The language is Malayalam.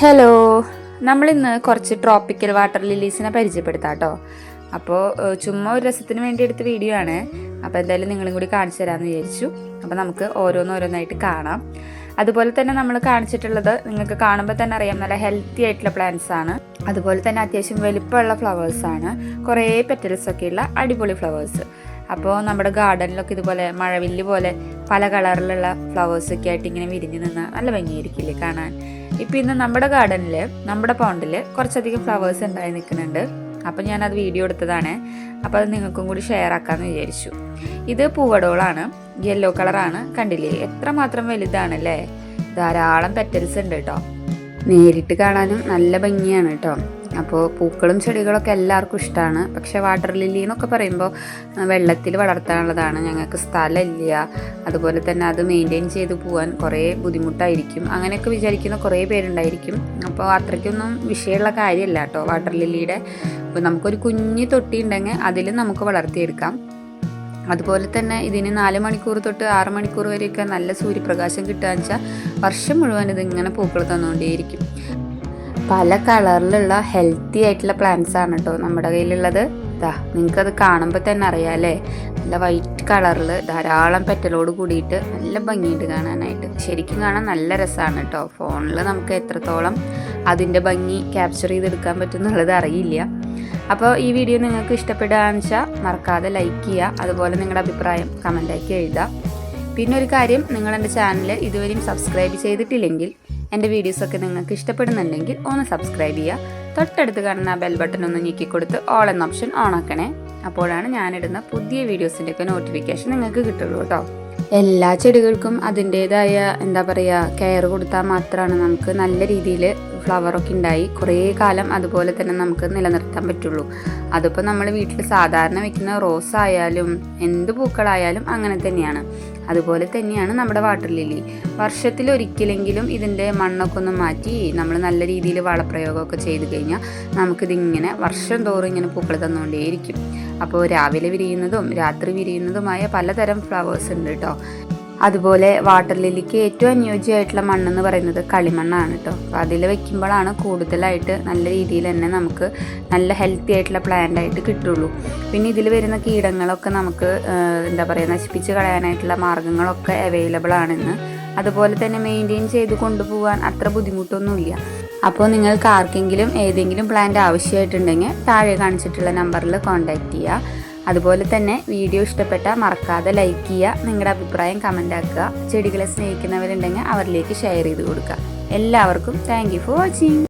ഹലോ നമ്മളിന്ന് കുറച്ച് ട്രോപ്പിക്കൽ വാട്ടർ ലില്ലീസിനെ പരിചയപ്പെടുത്താം കേട്ടോ അപ്പോൾ ചുമ്മാ ഒരു രസത്തിന് വേണ്ടി എടുത്ത വീഡിയോ ആണ്. അപ്പോൾ എന്തായാലും നിങ്ങളും കൂടി കാണിച്ചു തരാമെന്ന് വിചാരിച്ചു. അപ്പോൾ നമുക്ക് ഓരോന്നോരോന്നായിട്ട് കാണാം. അതുപോലെ തന്നെ നമ്മൾ കാണിച്ചിട്ടുള്ളത് നിങ്ങൾക്ക് കാണുമ്പോൾ തന്നെ അറിയാം നല്ല ഹെൽത്തി ആയിട്ടുള്ള പ്ലാന്റ്സ് ആണ്. അതുപോലെ തന്നെ അത്യാവശ്യം വലിപ്പമുള്ള ഫ്ലവേഴ്സാണ് കുറേ പെറ്റൽസൊക്കെയുള്ള അടിപൊളി ഫ്ലവേഴ്സ് അപ്പോൾ നമ്മുടെ ഗാർഡനിലൊക്കെ ഇതുപോലെ മഴവില്ല് പോലെ പല കളറിലുള്ള ഫ്ലവേഴ്സൊക്കെ ആയിട്ട് ഇങ്ങനെ വിരിഞ്ഞു നിന്ന് നല്ല ഭംഗിയായിരിക്കില്ലേ കാണാൻ. ഇപ്പം ഇന്ന് നമ്മുടെ ഗാർഡനിൽ നമ്മുടെ പൗണ്ടിൽ കുറച്ചധികം ഫ്ലവേഴ്സ് ഉണ്ടായി നിൽക്കുന്നുണ്ട്. അപ്പം ഞാനത് വീഡിയോ എടുത്തതാണ്. അപ്പോൾ അത് നിങ്ങൾക്കും കൂടി ഷെയർ ആക്കാമെന്ന് വിചാരിച്ചു. ഇത് പൂവടോളാണ്. യെല്ലോ കളറാണ് കണ്ടില്ലേ? എത്രമാത്രം വലുതാണല്ലേ? ധാരാളം പെറ്റൽസ് ഉണ്ട് കേട്ടോ. നേരിട്ട് കാണാനും നല്ല ഭംഗിയാണ് കേട്ടോ. അപ്പോൾ പൂക്കളും ചെടികളൊക്കെ എല്ലാവർക്കും ഇഷ്ടമാണ്. പക്ഷേ വാട്ടർ ലില്ലി എന്നൊക്കെ പറയുമ്പോൾ വെള്ളത്തിൽ വളർത്താനുള്ളതാണ്. ഞങ്ങൾക്ക് സ്ഥലമില്ല. അതുപോലെ തന്നെ അത് മെയിന്റെയിൻ ചെയ്ത് പോകാൻ കുറേ ബുദ്ധിമുട്ടായിരിക്കും. അങ്ങനെയൊക്കെ വിചാരിക്കുന്ന കുറേ പേരുണ്ടായിരിക്കും. അപ്പോൾ അത്രയ്ക്കൊന്നും വിഷയമുള്ള കാര്യമല്ല കേട്ടോ വാട്ടർ ലില്ലിയുടെ. അപ്പോൾ നമുക്കൊരു കുഞ്ഞ് തൊട്ടി ഉണ്ടെങ്കിൽ അതിൽ നമുക്ക് വളർത്തിയെടുക്കാം. അതുപോലെ തന്നെ ഇതിന് നാല് മണിക്കൂർ തൊട്ട് ആറ് മണിക്കൂർ വരെയൊക്കെ നല്ല സൂര്യപ്രകാശം കിട്ടുക വെച്ചാൽ വർഷം മുഴുവൻ ഇതിങ്ങനെ പൂക്കൾ തന്നുകൊണ്ടേയിരിക്കും. പല കളറിലുള്ള ഹെൽത്തി ആയിട്ടുള്ള പ്ലാന്റ്സ് ആണ് കേട്ടോ നമ്മുടെ കയ്യിലുള്ളത്. ഇതാ നിങ്ങൾക്കത് കാണുമ്പോൾ തന്നെ അറിയാം അല്ലേ? നല്ല വൈറ്റ് കളറിൽ ധാരാളം പെറ്റലോട് കൂടിയിട്ട് നല്ല ഭംഗിയുണ്ട് കാണാനായിട്ട്. ശരിക്കും കാണാൻ നല്ല രസമാണ് കേട്ടോ ഫോണിൽ നമുക്ക് എത്രത്തോളം അതിന്റെ ഭംഗി ക്യാപ്ചർ ചെയ്തെടുക്കാൻ പറ്റുന്നുള്ളത് അറിയില്ല. അപ്പോൾ ഈ വീഡിയോ നിങ്ങൾക്ക് ഇഷ്ടപ്പെടുകയെന്ന് വെച്ചാൽ മറക്കാതെ ലൈക്ക് ചെയ്യുക. അതുപോലെ നിങ്ങളുടെ അഭിപ്രായം കമന്റാക്കി എഴുതുക. പിന്നെ ഒരു കാര്യം നിങ്ങൾ എന്റെ ചാനൽ ഇതുവരെയും സബ്സ്ക്രൈബ് ചെയ്തിട്ടില്ലെങ്കിൽ എന്റെ വീഡിയോസൊക്കെ നിങ്ങൾക്ക് ഇഷ്ടപ്പെടുന്നുണ്ടെങ്കിൽ ഒന്ന് സബ്സ്ക്രൈബ് ചെയ്യുക. തൊട്ടടുത്ത് കാണുന്ന ബെൽ ബട്ടൺ ഒന്ന് ഞെക്കിക്കൊടുത്ത് ഓൾ എന്ന ഓപ്ഷൻ ഓൺ ആക്കണേ. അപ്പോഴാണ് ഞാനിടുന്ന പുതിയ വീഡിയോസിന്റെ വീഡിയോസിന്റെയൊക്കെ നോട്ടിഫിക്കേഷൻ നിങ്ങൾക്ക് കിട്ടുള്ളൂ കേട്ടോ. എല്ലാ ചെടികൾക്കും അതിന്റേതായ എന്താ പറയുക കെയർ കൊടുത്താൽ മാത്രമാണ് നമുക്ക് നല്ല രീതിയിൽ ഫ്ലവറൊക്കെ ഉണ്ടായി കുറേ കാലം അതുപോലെ തന്നെ നമുക്ക് നിലനിർത്താൻ പറ്റുള്ളൂ. അതിപ്പോൾ നമ്മൾ വീട്ടിൽ സാധാരണ വെക്കുന്ന റോസ് ആയാലും എന്ത് പൂക്കളായാലും അങ്ങനെ തന്നെയാണ്. അതുപോലെ തന്നെയാണ് നമ്മുടെ വാട്ടർ ലില്ലി വർഷത്തിൽ ഒരിക്കലെങ്കിലും ഇതിന്റെ മണ്ണൊക്കെ ഒന്ന് മാറ്റി നമ്മൾ നല്ല രീതിയിൽ വളപ്രയോഗമൊക്കെ ചെയ്ത് കഴിഞ്ഞാൽ നമുക്കിതിങ്ങനെ വർഷം തോറും ഇങ്ങനെ പൂക്കൾ തന്നുകൊണ്ടേയിരിക്കും. അപ്പോൾ രാവിലെ വിരിയുന്നതും രാത്രി വിരിയുന്നതുമായ പലതരം ഫ്ലവേഴ്സ് ഉണ്ട് കേട്ടോ അതുപോലെ വാട്ടർ ലില്ലിക്ക് ഏറ്റവും അനുയോജ്യമായിട്ടുള്ള മണ്ണെന്ന് പറയുന്നത് കളിമണ്ണാണ് കേട്ടോ അപ്പോൾ അതിൽ വെക്കുമ്പോഴാണ് കൂടുതലായിട്ട് നല്ല രീതിയിൽ തന്നെ നമുക്ക് നല്ല ഹെൽത്തി ആയിട്ടുള്ള പ്ലാന്റ് ആയിട്ട് കിട്ടുള്ളൂ. പിന്നെ ഇതിൽ വരുന്ന കീടങ്ങളൊക്കെ നമുക്ക് എന്താ പറയുക നശിപ്പിച്ച് കളയാനായിട്ടുള്ള മാർഗങ്ങളൊക്കെ അവൈലബിൾ ആണെന്ന്. അതുപോലെ തന്നെ മെയിന്റെയിൻ ചെയ്ത് കൊണ്ടുപോകാൻ അത്ര ബുദ്ധിമുട്ടൊന്നുമില്ല. അപ്പോൾ നിങ്ങൾക്ക് ആർക്കെങ്കിലും ഏതെങ്കിലും പ്ലാന്റ് ആവശ്യമായിട്ടുണ്ടെങ്കിൽ താഴെ കാണിച്ചിട്ടുള്ള നമ്പറിൽ കോൺടാക്റ്റ് ചെയ്യുക. അതുപോലെ തന്നെ വീഡിയോ ഇഷ്ടപ്പെട്ടാൽ മറക്കാതെ ലൈക്ക് ചെയ്യുക നിങ്ങളുടെ അഭിപ്രായം കമന്റ് ആക്കുക ചെടികളെ സ്നേഹിക്കുന്നവരുണ്ടെങ്കിൽ അവരിലേക്ക് ഷെയർ ചെയ്ത് കൊടുക്കുക. എല്ലാവർക്കും താങ്ക് ഫോർ വാച്ചിങ്